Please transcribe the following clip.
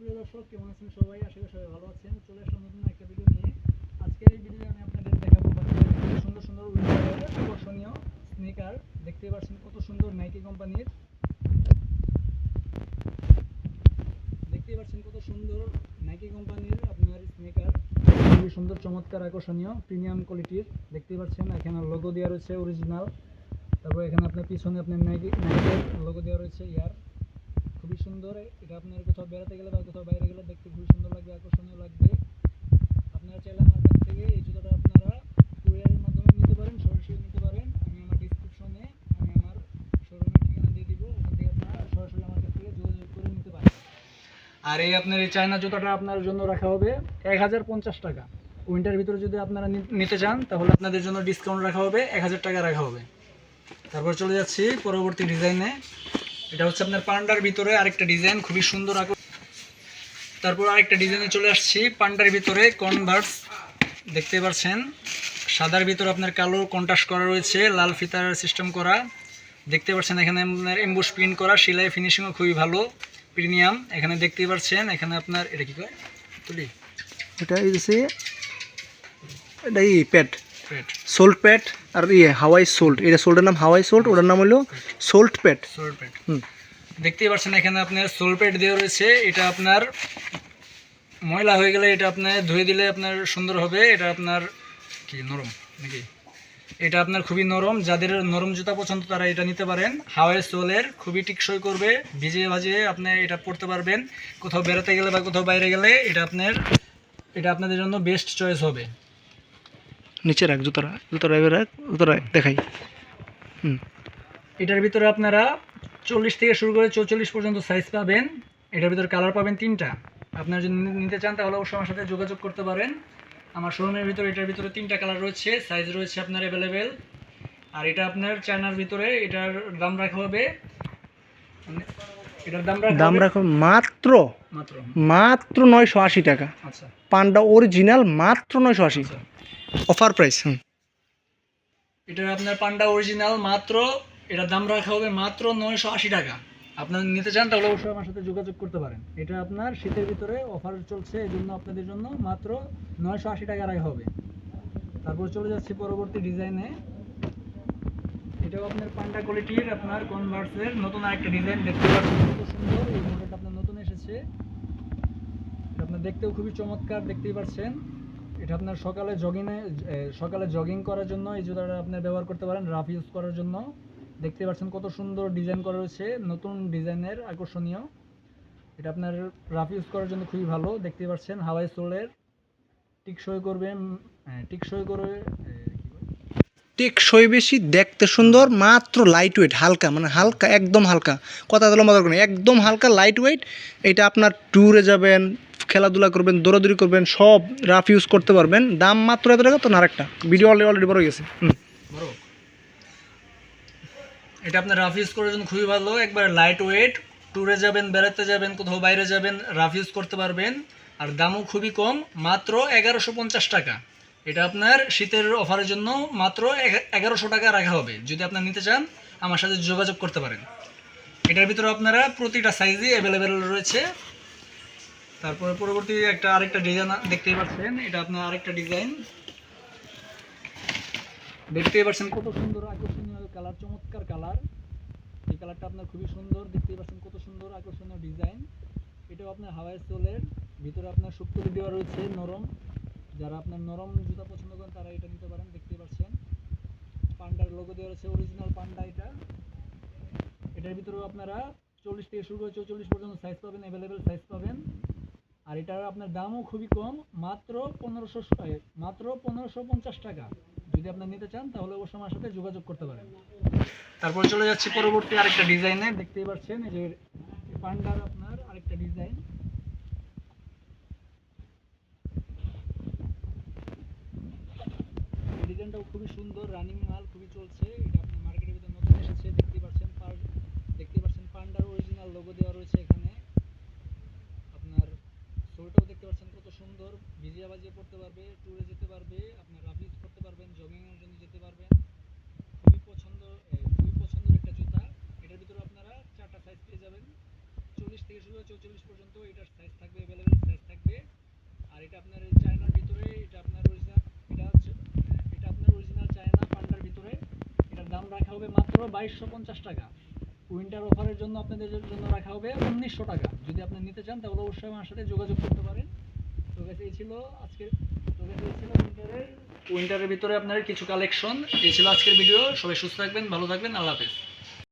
সুপ্রিয় দর্শক, কেমন আছেন সবাই? করি সবাই ভালো আছেন। চলে আসলাম নতুন একটা ভিডিও নিয়ে। আজকের এই ভিডিওতে আমি আপনাদের দেখাবো সুন্দর সুন্দর আকর্ষণীয় স্নিকার দেখতে পাচ্ছেন কত সুন্দর নাইকি কোম্পানির। দেখতে পাচ্ছেন কত সুন্দর নাইকি কোম্পানির আপনার স্নিকার খুবই সুন্দর, চমৎকার, আকর্ষণীয় প্রিমিয়াম কোয়ালিটির দেখতে পাচ্ছেন, এখানে লোগো দেওয়া রয়েছে অরিজিনাল তারপর এখানে আপনার পিছনে আপনার নাইকি নাইকের লোগো দেওয়া রয়েছে ইয়ার। খুবই সুন্দর। এটা আপনার কোথাও বেড়াতে গেলে বা কোথাও বাইরে গেলে দেখতে খুবই সুন্দর লাগবে, আকর্ষণীয় লাগবে। আপনারা চাইলে আমার কাছ থেকে এই জুতোটা আপনারা কুরিয়ারের মাধ্যমে নিতে পারেন, সরাসরি নিতে পারেন। আমি আমার ডিসক্রিপশনে আমি আমার শোরুমের ঠিকানা দিয়ে দিব, ওখান থেকে আপনারা সরাসরি আমার কাছ থেকে যোগাযোগ করে নিতে পারেন। আর এই আপনার এই চায়না জুতাটা আপনার জন্য রাখা হবে এক হাজার পঞ্চাশ টাকা। উইন্টার ভিতরে যদি আপনারা নিতে চান, তাহলে আপনাদের জন্য ডিসকাউন্ট রাখা হবে, এক হাজার টাকা রাখা হবে। তারপর চলে যাচ্ছি পরবর্তী ডিজাইনে এটা হচ্ছে আপনার পান্ডার ভিতরে আরেকটা ডিজাইন, খুবই সুন্দর আকর তারপর আরেকটা ডিজাইনে চলে আসছি, পান্ডার ভিতরে কনভার্স দেখতে পাচ্ছেন? সাদার ভিতরে আপনার কালো কন্ট্রাস্ট করা রয়েছে, লাল ফিতার সিস্টেম করা। দেখতে পাচ্ছেন এখানে আপনার এম্বুস প্রিন্ট করা, সেলাই ফিনিশিংও খুবই ভালো প্রিমিয়াম এখানে দেখতে পাচ্ছেন, এখানে আপনার, এটা কি কয়? তুলি। এটা এই এটা ই প্যাট পেট সোল্ট প্যাট আর ইয়ে হাওয়াই সোল্ট এটা সোল্টের নাম হাওয়াই সোল্ট ওটার নাম হলো সোল্ট প্যাট সোল পেট হুম। দেখতেই পাচ্ছেন এখানে আপনার সোল পেট দেওয়া রয়েছে। এটা আপনার ময়লা হয়ে গেলে এটা আপনার ধুয়ে দিলে আপনার সুন্দর হবে। এটা আপনার কি নরম নাকি? এটা আপনার খুবই নরম। যাদের নরম জুতা পছন্দ তারা এটা নিতে পারেন। হাওয়াই সোলের খুবই টিকসই করবে। ভিজিয়ে ভাজিয়ে আপনি এটা পরতে পারবেন। কোথাও বেড়াতে গেলে বা কোথাও বাইরে গেলে এটা আপনার এটা আপনাদের জন্য বেস্ট চয়েস হবে। নিচে রাখ জুতোরা জুতোরা এবার রাখ জুতোরা দেখাই। হুম। এটার ভিতরে আপনারা চল্লিশ থেকে শুরু করে চৌচল্লিশ পর্যন্ত সাইজ পাবেন। এটার ভিতরে কালার পাবেন তিনটা। আপনারা যদি নিতে চান তাহলে অবশ্যই আমার সাথে যোগাযোগ করতে পারেন। আমার শোরুমের ভিতরে এটার ভিতরে তিনটা কালার রয়েছে সাইজ রয়েছে আপনার অ্যাভেলেবেল আর এটা আপনার চায়নার ভিতরে এটার দাম রাখা হবে। মানে এটার দাম রাখা দাম রাখো মাত্র মাত্র। মাত্র নয়শো আশি টাকা। আচ্ছা। পান্ডা অরিজিনাল মাত্র নয়শো আশি। আচ্ছা। অফার প্রাইস হুম। এটার আপনার পান্ডা অরিজিনাল মাত্র, এটার দাম রাখা হবে মাত্র নয়শো আশি টাকা। আপনার নিতে চান তাহলে অবশ্যই আমার সাথে যোগাযোগ করতে পারেন। এটা আপনার শীতের ভিতরে অফার চলছে এই জন্য আপনাদের জন্য মাত্র নয়শো আশি টাকা রাখা হবে। তারপর চলে যাচ্ছি পরবর্তী ডিজাইনে এটাও আপনার পান্ডা কোয়ালিটির আপনার কনভার্সের নতুন আরেকটা ডিজাইন দেখতে পাচ্ছেন। কত সুন্দর, এই মডেলটা আপনার নতুন এসেছে। আপনার দেখতেও খুবই চমৎকার, দেখতেই পাচ্ছেন। এটা আপনার সকালে জগিংয়ে সকালে জগিং করার জন্য এই জুতাটা আপনার ব্যবহার করতে পারেন রাফ ইউজ করার জন্য। দেখতে পাচ্ছেন কত সুন্দর ডিজাইন করা রয়েছে, নতুন ডিজাইনের আকর্ষণীয়। এটা আপনার রাফ ইউজ করার জন্য খুবই ভালো, দেখতে পাচ্ছেন হাওয়াই সোলের টিকসই করবে টিকসই করে টেকসই বেশি, দেখতে সুন্দর, মাত্র লাইট ওয়েট হালকা মানে হালকা, একদম হালকা। কথা দিলাম করেন একদম হালকা লাইট ওয়েট এটা আপনার ট্যুরে যাবেন খেলাধুলা করবেন, দৌড়াদৌড়ি করবেন, সব রাফ ইউজ করতে পারবেন। দাম মাত্র এত টাকা তো না আরেকটা ভিডিও অলরেডি অলরেডি বড় গেছে। এটা আপনার রাফ ইউজ করার জন্য খুবই ভালো। একবার লাইট ওয়েট ট্যুরে যাবেন, বেড়াতে যাবেন, কোথাও বাইরে যাবেন রাফ ইউজ করতে পারবেন। আর দামও খুবই কম, মাত্র এগারোশো পঞ্চাশ টাকা। এটা আপনার শীতের অফারের জন্য মাত্র এগারোশো টাকা রাখা হবে। যদি আপনার নিতে চান, আমার সাথে যোগাযোগ করতে পারেন। এটার ভিতরে আপনারা প্রতিটা সাইজই অ্যাভেলেবেল রয়েছে। তারপরে পরবর্তী একটা আরেকটা ডিজাইন দেখতেই পাচ্ছেন, এটা আপনার আরেকটা ডিজাইন দেখতেই পাচ্ছেন কত সুন্দর আকর্ষণীয় কালার চমৎকার কালার এই কালারটা আপনার খুবই সুন্দর, দেখতেই পাচ্ছেন কত সুন্দর আকর্ষণীয় ডিজাইন এটাও আপনার হাওয়াই সোলের, ভিতরে আপনার সুপ্তলি দেওয়া রয়েছে, নরম। যারা আপনার নরম জুতা পছন্দ করেন, তারা এটা নিতে পারেন, দেখতেই পাচ্ছেন। পান্ডার লোগো দেওয়া রয়েছে অরিজিনাল পান্ডা এটা। এটার ভিতরেও আপনারা চল্লিশ থেকে শুরু করে চৌচল্লিশ পর্যন্ত সাইজ পাবেন অ্যাভেলেবেল এটার আপনার দামও খুবই কম, মাত্র পনেরোশো মাত্র পনেরোশো পঞ্চাশ টাকা। যদি আপনার নিতে চান, তাহলে অবশ্যই আমার সাথে যোগাযোগ করতে পারেন। তারপর চলে যাচ্ছি পরবর্তী আরেকটা ডিজাইনে। দেখতেই পাচ্ছেন, এই যে পান্ডার আপনার আরেকটা ডিজাইন। ডিজাইনটাও খুবই সুন্দর, রানিং মাল, খুবই চলছে। এটা আপনার মার্কেটের ভিতরে নতুন এসেছে, দেখতেই পাচ্ছেন পার দেখতেই পাচ্ছেন পান্ডার অরিজিনাল লোগো দেওয়া রয়েছে এখানে। সোলটাও দেখতে পাচ্ছেন, কত সুন্দর। ভিজিয়া বাজিয়ে পড়তে পারবে ট্যুরে যেতে পারবে, আপনার রাফ ইউজ করতে পারবেন জগিং এর জন্য যেতে পারবেন। খুবই পছন্দ খুবই পছন্দের একটা জুতা। এটার ভিতরে আপনারা চারটা সাইজ পেয়ে যাবেন। চল্লিশ থেকে শুরু চৌচল্লিশ পর্যন্ত এটার সাইজ থাকবে অ্যাভেলেবেল সাইজ থাকবে। আর এটা আপনার চায়নার ভিতরে, এটা আপনার অরিজিনাল এটা হচ্ছে, এটা আপনার অরিজিনাল চায়না পান্ডার ভিতরে। এটার দাম রাখা হবে মাত্র বাইশশো পঞ্চাশ টাকা। উইন্টার অফারের জন্য আপনাদের জন্য রাখা হবে উনিশশো টাকা। যদি আপনি নিতে চান, তাহলে অবশ্যই আমার সাথে যোগাযোগ করতে পারেন। তো কাছে এই ছিল আজকের, তো কাছে এই ছিল উইন্টারের উইন্টারের ভিতরে আপনার কিছু কালেকশন এই ছিল আজকের ভিডিও সবাই সুস্থ থাকবেন, ভালো থাকবেন। আল্লাহ হাফেজ।